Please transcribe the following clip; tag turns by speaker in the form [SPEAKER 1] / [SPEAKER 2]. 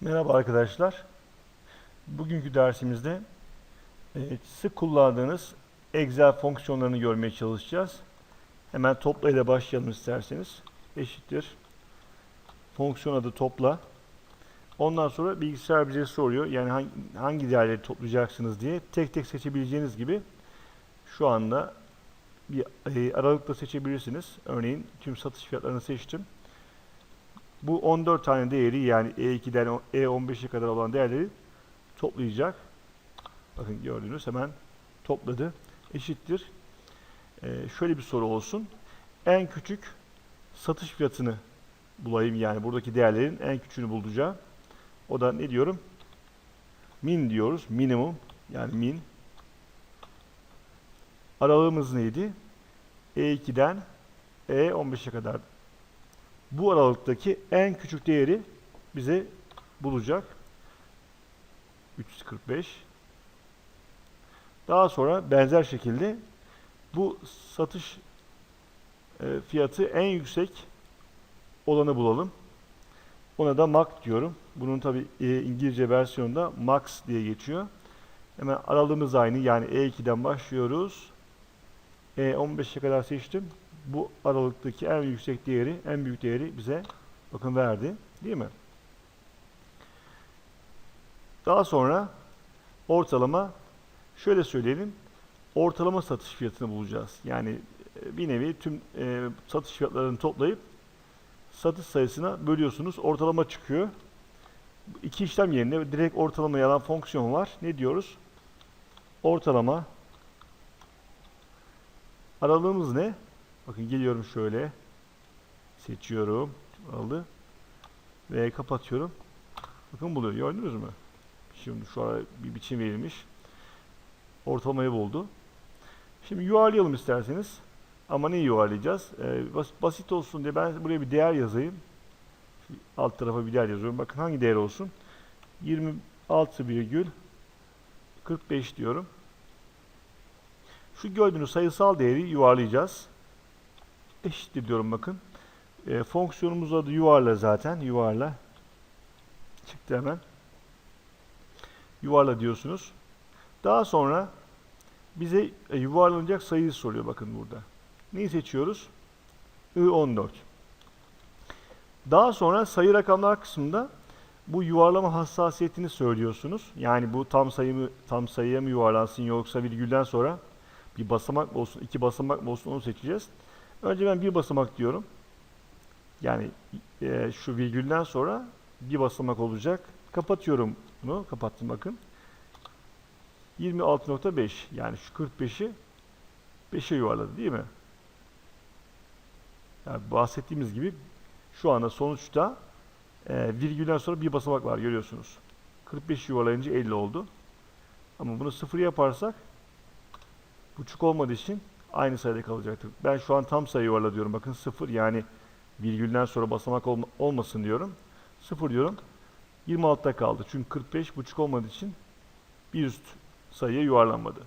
[SPEAKER 1] Merhaba arkadaşlar. Bugünkü dersimizde e, sık kullandığınız Excel fonksiyonlarını görmeye çalışacağız. Hemen topla ile başlayalım isterseniz. Eşittir. Fonksiyon adı topla. Ondan sonra bilgisayar bize soruyor. Yani hangi, değerleri toplayacaksınız diye. Tek tek seçebileceğiniz gibi şu anda bir e, aralıkla seçebilirsiniz. Örneğin tüm satış fiyatlarını seçtim. Bu 14 tane değeri yani E2'den E15'e kadar olan değerleri toplayacak. Bakın gördünüz hemen topladı. Eşittir. Ee, şöyle bir soru olsun. En küçük satış fiyatını bulayım yani buradaki değerlerin en küçüğünü bulacağım. O da ne diyorum? Min diyoruz. Minimum yani min. Aralığımız neydi? E2'den E15'e kadar bu aralıktaki en küçük değeri bize bulacak. 345. Daha sonra benzer şekilde bu satış e, fiyatı en yüksek olanı bulalım. Ona da max diyorum. Bunun tabi e, İngilizce versiyonunda max diye geçiyor. Hemen aralığımız aynı. Yani E2'den başlıyoruz. E15'e kadar seçtim bu aralıktaki en yüksek değeri, en büyük değeri bize bakın verdi. Değil mi? Daha sonra ortalama şöyle söyleyelim. Ortalama satış fiyatını bulacağız. Yani e, bir nevi tüm e, satış fiyatlarını toplayıp satış sayısına bölüyorsunuz. Ortalama çıkıyor. İki işlem yerine direkt ortalama yalan fonksiyon var. Ne diyoruz? Ortalama aralığımız ne? Bakın geliyorum şöyle. Seçiyorum. Aldı. Ve kapatıyorum. Bakın buluyor. Gördünüz mü? Şimdi şu ara bir biçim verilmiş. Ortalamayı buldu. Şimdi yuvarlayalım isterseniz. Ama neyi yuvarlayacağız? Ee, bas basit olsun diye ben buraya bir değer yazayım. Şu alt tarafa bir değer yazıyorum. Bakın hangi değer olsun? 26,45 diyorum. Şu gördüğünüz sayısal değeri yuvarlayacağız eşittir diyorum bakın. E, fonksiyonumuz adı yuvarla zaten. Yuvarla. Çıktı hemen. Yuvarla diyorsunuz. Daha sonra bize e, yuvarlanacak sayıyı soruyor bakın burada. Neyi seçiyoruz? I14. Daha sonra sayı rakamlar kısmında bu yuvarlama hassasiyetini söylüyorsunuz. Yani bu tam sayı mı, tam sayıya mı yuvarlansın yoksa virgülden sonra bir basamak mı olsun, iki basamak mı olsun onu seçeceğiz. Önce ben bir basamak diyorum. Yani e, şu virgülden sonra bir basamak olacak. Kapatıyorum bunu. Kapattım bakın. 26.5 yani şu 45'i 5'e yuvarladı değil mi? Yani bahsettiğimiz gibi şu anda sonuçta e, virgülden sonra bir basamak var görüyorsunuz. 45 yuvarlayınca 50 oldu. Ama bunu sıfır yaparsak buçuk olmadığı için aynı sayıda kalacaktır. Ben şu an tam sayı yuvarla diyorum. Bakın 0 yani virgülden sonra basamak olma, olmasın diyorum. 0 diyorum. 26'da kaldı. Çünkü 45 buçuk olmadığı için bir üst sayıya yuvarlanmadı.